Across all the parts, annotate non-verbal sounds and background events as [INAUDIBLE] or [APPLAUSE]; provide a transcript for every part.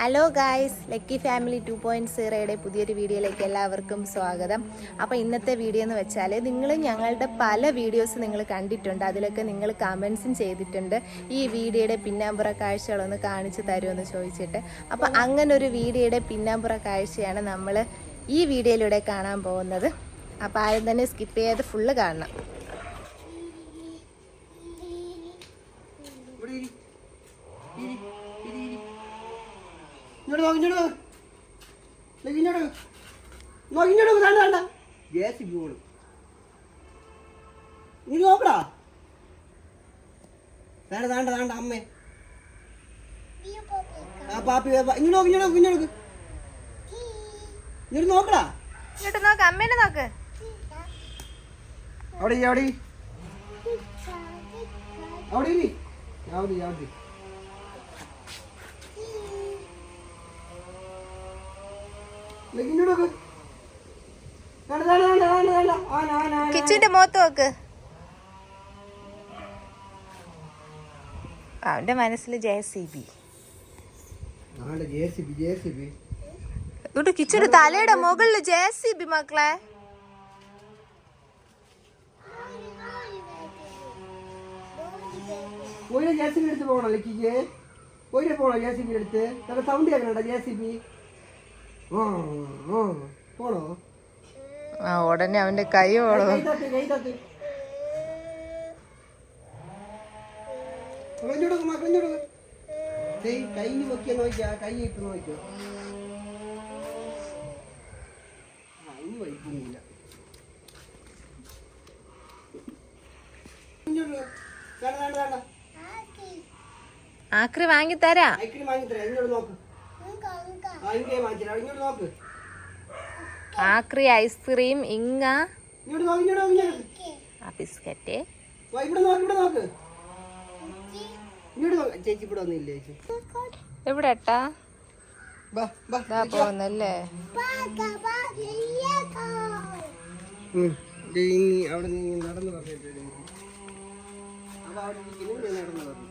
Hello guys lucky family two point സീറോയുടെ പുതിയൊരു വീഡിയോയിലേക്ക് എല്ലാവർക്കും സ്വാഗതം. അപ്പോൾ ഇന്നത്തെ വീഡിയോ എന്ന് വെച്ചാൽ നിങ്ങൾ ഞങ്ങളുടെ പല വീഡിയോസ് നിങ്ങൾ കണ്ടിട്ടുണ്ട്. അതിലൊക്കെ നിങ്ങൾ കമൻസും ചെയ്തിട്ടുണ്ട്. ഈ വീഡിയോയുടെ പിന്നാമ്പുറ കാഴ്ചകളൊന്ന് കാണിച്ചു തരുമെന്ന് ചോദിച്ചിട്ട്. അപ്പോൾ അങ്ങനെ ഒരു വീഡിയോയുടെ പിന്നാമ്പുറ കാഴ്ചയാണ് നമ്മൾ ഈ വീഡിയോയിലൂടെ കാണാൻ പോകുന്നത്. അപ്പോൾ ആരും തന്നെ സ്കിപ്പ് ചെയ്യാതെ ഫുള്ള് കാണണം ഇവിടെ ഇരി. ഇരി, ഇരി, ഇരി. ഇങ്ങോട്ട് നോക്ക്, ഇങ്ങോട്ട് നോക്ക്. ഇങ്ങോട്ട് നോക്ക്. നോക്ക്, ഇങ്ങോട്ട് വേണ്ട ദാണ്ട. JCB പോണു. നീ നോക്കടാ വേണ്ട വേണ്ട വേണ്ട അമ്മേ ആ പാപ്പി. ഇങ്ങോട്ട് നോക്ക് ഇങ്ങോട്ട് നോക്ക് ഇങ്ങോട്ട് ഇങ്ങോട്ട് നോക്കടാ ഇങ്ങോട്ട് നോക്ക് അമ്മേനെ നോക്ക് അവിടെ അവിടെ. അവിടെ. അവിടെ അവിടെ കിച്ചുവിന്റെ മുഖത്ത് നോക്ക്. അവന്റെ മനസ്സിൽ ജെ സി ബി. ഇവിടെ കിച്ചുവിന്റെ തലയുടെ മുകളിൽ ജെ സി ബി മക്കളെ. ഒരു ജെ സി ബി എടുത്ത് പോകണം ലക്കിക്ക്. ഒരു പോകണം ജെ സി ബി എടുത്ത്. സൗണ്ട് കേൾക്കണ ജെ സി ബി? ആ ഉടനെ അവന്റെ കൈ ഓടോ കൈ നോക്കിയാ കൈ ഇട്ട് വൈകുന്നില്ല ആക്രി വാങ്ങിത്തരാ. വാങ്ങിത്തരാം. നോക്ക് ആ ഇங்கே വാങ്ങിത്തരാം ഇങ്ങോട്ട് നോക്ക് ആക്രി ഐസ്ക്രീം ഇങ്ങ. ഇങ്ങോട്ട് നോക്ക് ഇങ്ങോട്ട് നോക്ക് ഇങ്ങോട്ട് ആ ബിസ്ക്കറ്റ്. വാ ഇവിടെ നോക്ക് ഇവിടെ നോക്ക്. ഇങ്ങോട്ട് നോക്ക്. ചേച്ചി ഇവിടെ ഒന്നുമില്ലേ ചേച്ചി? എവിടെ ഏട്ടാ? പോകുന്നല്ലേ? അവിടെ നീ നടന്നു പറഞ്ഞിട്ട് അപ്പൊ അവിടെ ഇരിക്കുന്നു നടന്നു പറഞ്ഞു.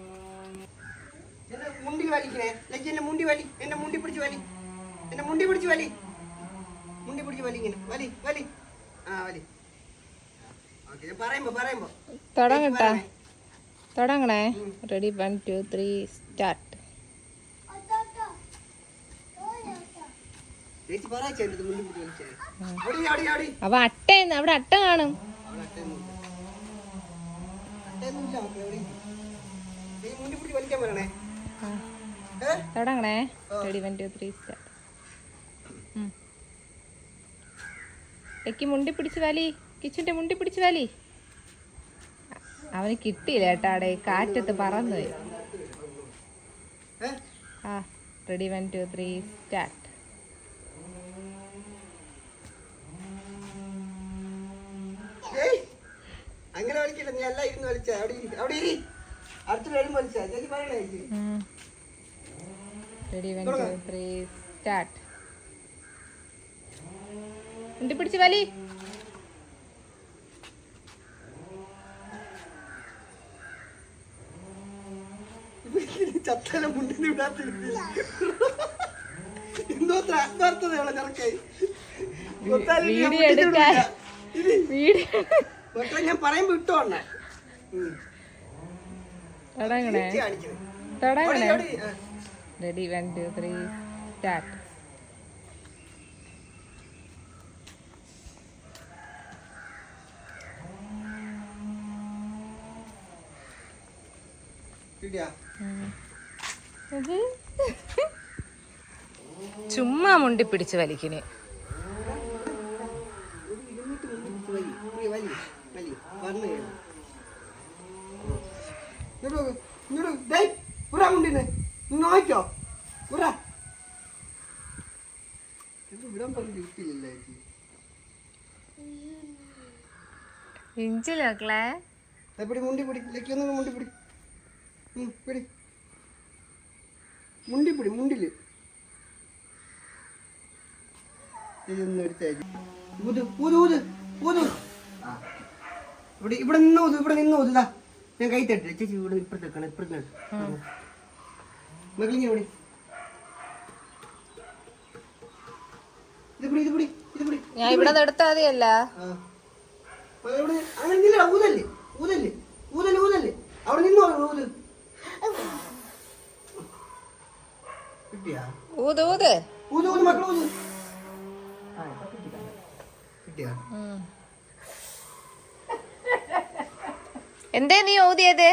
എന്റെ മുണ്ടി വലിക്കണേ. ലജ്ജ എന്റെ മുണ്ടി വലി എന്റെ മുണ്ടി പിടിച്ച് വലി. എന്റെ മുണ്ടി പിടിച്ച് വലി. മുണ്ടി പിടിച്ച് വലി ഇങ്ങനെ. വലി വലി. ആ വലി. തുടങ്ങട്ടാ. തുടങ്ങണേ. Ready one two three start അപ്പൊ അട്ട അവിടെ അട്ട കാണും. തുടങ്ങണേ. Ready one two three start എക്ക് മുണ്ടി പിടിച്ച് വാലി. കിച്ചന്റെ മുണ്ടി പിടിച്ച് വാലി. അവന് കിട്ടിയില്ല ഏട്ടാടെ കാറ്റത്ത് പറന്നുപോയി ആ ready one two three start അങ്ങനെ വലിക്കണ്ട നീ എല്ലാം ഇരുന്ന് വലിച്ച അവിടെ അവിടെ ഇരി. അടുത്ത് വരും വലിച്ച ചേച്ചി പറയണേ ready one two three start മുണ്ടി പിടിച്ച് വലി? ചത്തല മുണ്ടിന് വിടാത്തിരുത്തി എന്തോ ആത്മാർത്ഥതയുള്ള ചെറുക്കായി മക്കളെ ഞാൻ പറയുമ്പോ ഇരി, ആ. Ready one two three start കിട്ടിയാ ചുമ്മാ മുണ്ടി പിടിച്ച് വലിക്കണേ ഒരു ഇരുന്നൂറ്റി മുന്നൂറ്റി വലി ഈ വലി മുണ്ടി പിടിച്ച് വലിക്കിന്. നോക്ക്, ഉറാ വിടാൻ പറഞ്ഞു ഇഞ്ചിലോക്കളെ മുണ്ടി പിടി ലക്കി ഒന്ന് മുണ്ടി പിടി ഉം, പിടി. മുണ്ടി പിടി മുണ്ടിൽ ഇതൊന്നും എടുത്തേക്ക് ഊത് ഊത് ഊത് ഊത്. ഇവിടെ ഇവിടെ നിന്ന് ഊത് ഇവിടെ നിന്ന് ഊത്. ഞാൻ കൈ തട്ടില്ല ചേച്ചി ഇവിടെ ഇപ്പുറത്ത് വെക്കണം ഇപ്പുറത്ത് മകളിങ്ങനെ ഇവിടെ. ഇത് പിടി ഇത് പിടി ഇത് പിടി. ഞാൻ ഇവിടെ നിന്ന് മതിയല്ല. അങ്ങനെ ഊതല്ലേ? ഊതല്ലേ? ഊതല്ലേ ഊതല്ലേ? അവിടെ നിന്നോ ഊത് ഊത്. ഊത് ഊത് മക്കൾ ഊത്. എന്തേ നീ ഊതിയത്?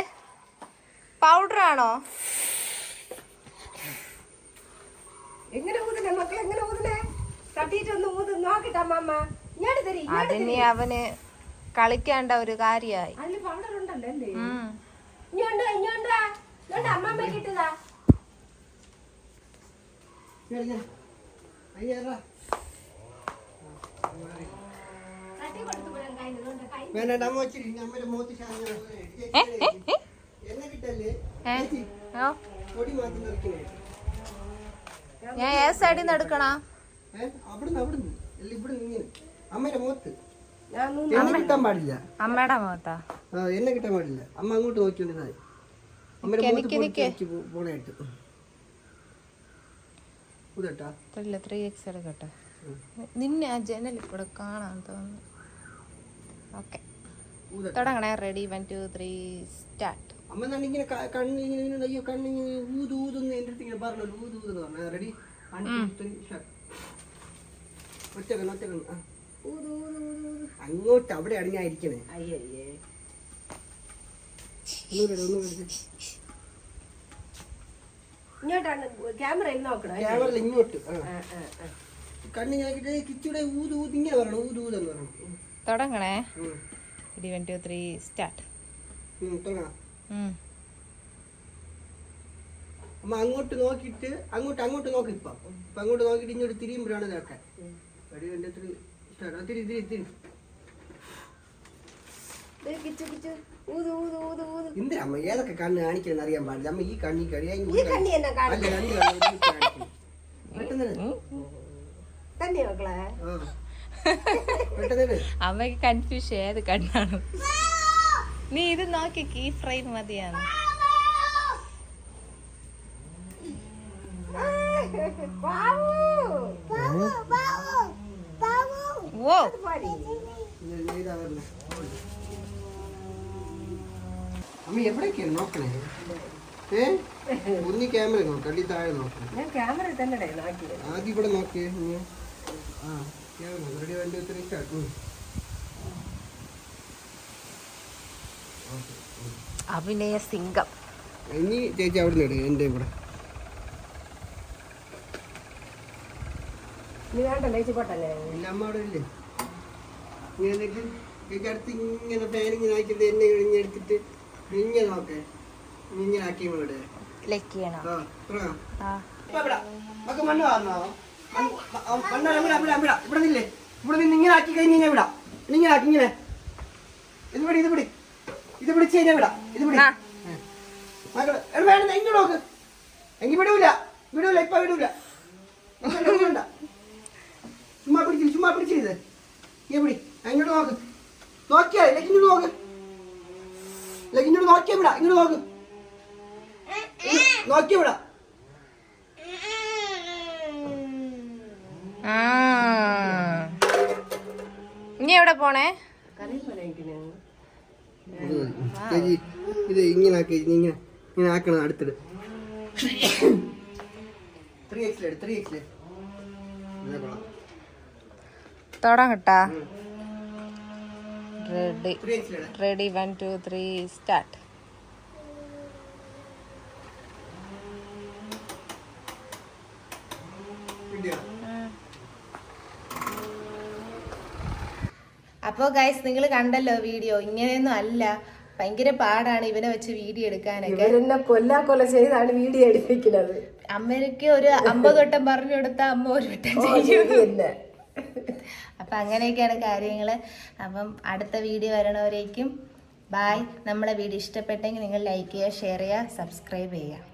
പൗഡർ ആണോ എങ്ങനെ എങ്ങനെ തട്ടിയിട്ടൊന്ന് ഊത് നോക്കട്ടെ അതിന് അവന് കളിക്കേണ്ട ഒരു കാര്യായി. പൗഡർ ഉണ്ടല്ലോ അമ്മമ്മ കിട്ടതാ അയ്യാ തട്ടി കൊടുത്തു വിടാൻ കഴിഞ്ഞതുകൊണ്ട് കൈ വേണ്ട അമ്മ അമ്മയുടെ എന്നെ കിട്ടല്ലേ ഏ? ഓ പൊടി മാറ്റി നിൽക്കണേ ഞാൻ ഏത് സൈഡിൽ നിന്ന് എടുക്കണ? ഏ അവിടുന്ന് അവിടുന്ന്. അല്ല ഇവിടുന്ന് ഇങ്ങനെ. അമ്മയുടെ മുഖത്ത് ഞാൻ എന്നെ കിട്ടാൻ പാടില്ല. അമ്മയുടെ മുഖത്താ എന്നെ കിട്ടാൻ പാടില്ല. അമ്മ അങ്ങോട്ട് നോക്കിക്കൊണ്ടിരുന്നത് അമ്മയുടെ പോണായിട്ട് ഇല്ല ത്രീ എക്സ് എടുക്കട്ടെ. നിന്നെ ആ ജനലിൽ കൂടെ കാണാൻ തോന്നുന്നു. Okay. തുടങ്ങണേ ready one two three start അമ്മ ഇങ്ങനെ അയ്യോ ഊത് ഊതെന്ന് എന്റെ അടുത്ത് ഇങ്ങനെ ഊത് പറഞ്ഞു. റെഡി. അങ്ങോട്ട് അവിടെ ഞാൻ ഇരിക്കണേ. അയ്യേ ഒന്നും ഒന്നുകൂടെ. ഇങ്ങോട്ടാണ് ക്യാമറയിൽ നോക്കണം? ഇങ്ങോട്ട്. കണ്ണ് ഞാക്കിട്ട് കിച്ചൂടെ ഊത് ഊത് ഇങ്ങനെ പറയണം ഊത് ഊതെന്ന് പറയണം തുടങ്ങണേ. ഉം. വൺ ടു ത്രീ സ്റ്റാർട്ട് ഉം, തുടങ്ങാം അമ്മ അങ്ങോട്ട് നോക്കിയിട്ട് അങ്ങോട്ട് അങ്ങോട്ട് നോക്കി ഇപ്പം. അങ്ങോട്ട് നോക്കിയിട്ട് ഇങ്ങോട്ട് തിരിയുമ്പോഴാണ് ഇതാക്കാൻ തിരി തിരി തിരി. തിരി ദേ കിച്ചു കിച്ചു. ഊത് ഊത് ഊത് ഊത്. എന്തിനാ അമ്മ ഏതൊക്കെ കണ്ണ് കാണിക്കണമെന്ന് അറിയാൻ പാടില്ല. അമ്മ ഈ കണ്ണി കഴിയാൻ അമ്മയ്ക്ക് കൺഫ്യൂഷൻ ഏത് കണ്ണാണ്? നീ ഇത് നോക്കി കീ ഫ്രെയിം മതിയാണ് ഓ. അമ്മ എവിടേക്കാണ് നോക്കണേ? ഏ? ഒന്നി ക്യാമറ നോക്കാം അടി താഴെ നോക്കണം ഞാൻ ക്യാമറയിൽ തന്നെ ആദ്യം ഇവിടെ നോക്കിയേ. ആ ക്യാമറ റെഡി വണ്ടി ഒത്തിരി സ്റ്റാർട്ട് അഭിനയ സിംഗം. ഇനി ചേച്ചി അവിടെ നിന്ന് എടുക്കുക എന്റെ ഇവിടെ നീ വേണ്ട ലേച്ചി പോട്ടല്ലേ ഇല്ല അമ്മ അവിടെ ഇല്ലേ? നീ എന്നിട്ട് അടുത്ത് ഇങ്ങനെ ഫാൻ ഇങ്ങനെ ആക്കിയിട്ട് എന്നെ ഇങ്ങനെ എടുത്തിട്ട് ഇങ്ങനെ നോക്കെ ഇങ്ങനെ ആക്കി ഇവിടെ ലക്ക് ചെയ്യണം മണ്ണ്? മണ്ണ് ഇവിടെ, ഇവിടെ, ഇവിടെ, ഇവിടെ. ഇവിടെ നിന്ന് ഇങ്ങനെ ആക്കി കഴിഞ്ഞ് കഴിഞ്ഞാ വിടാം. ഇങ്ങനെ ആക്കി ഇങ്ങനെ. ഇത് പിടി, ഇത് പിടി. ഇത് പിടിച്ച് കഴിഞ്ഞാ വിടാം. ഇത് പിടി. ആ. ഏ. മക്കൾ, എടാ വേണ്ട, ഇങ്ങോട്ട് നോക്ക്. വിടൂല. വിടൂല, ഇപ്പൊ വിടൂല. ചുമ്മാ പിടിച്ചില്ല, ചുമ്മാ പിടിച്ചില്ല. പിടി. അങ്ങോട്ട് നോക്ക്. നോക്കിയാ, ഇങ്ങോട്ട് നോക്ക്. ഇല്ലെങ്കിൽ ഇങ്ങോട്ട് നോക്കിയാ വിടാ ഇങ്ങോട്ട് നോക്ക്. നോക്കിയാ വിടാ. ഇനി എവിടെ പോണേ? ഇത് ഇങ്ങനെ ആക്കി ഇങ്ങനെ ഇങ്ങനെ ആക്കണം അടുത്തിട് ത്രീ എക്സിലെട് ത്രീ എക്സിൽ തുടങ്ങട്ടാ ready ready one two three start അപ്പോൾ ഗൈസ് നിങ്ങൾ കണ്ടല്ലോ വീഡിയോ ഇങ്ങനെയൊന്നും അല്ല. ഭയങ്കര പാടാണ് ഇവനെ വെച്ച് വീഡിയോ എടുക്കാനൊക്കെ. കൊല്ലാ കൊല ചെയ്താണ് വീഡിയോ എടുപ്പിക്കുന്നത്. അമ്മയ്ക്ക് ഒരു അമ്പത് വട്ടം പറഞ്ഞു കൊടുത്ത അമ്മ ഒരു വട്ടം ചെയ്യും. [LAUGHS] അപ്പം അങ്ങനെയൊക്കെയാണ് കാര്യങ്ങൾ അപ്പം അടുത്ത വീഡിയോ വരണവരേക്കും. ബായ് നമ്മളെ വീഡിയോ ഇഷ്ടപ്പെട്ടെങ്കിൽ നിങ്ങൾ ലൈക്ക് ചെയ്യുക ഷെയർ ചെയ്യുക സബ്സ്ക്രൈബ് ചെയ്യുക.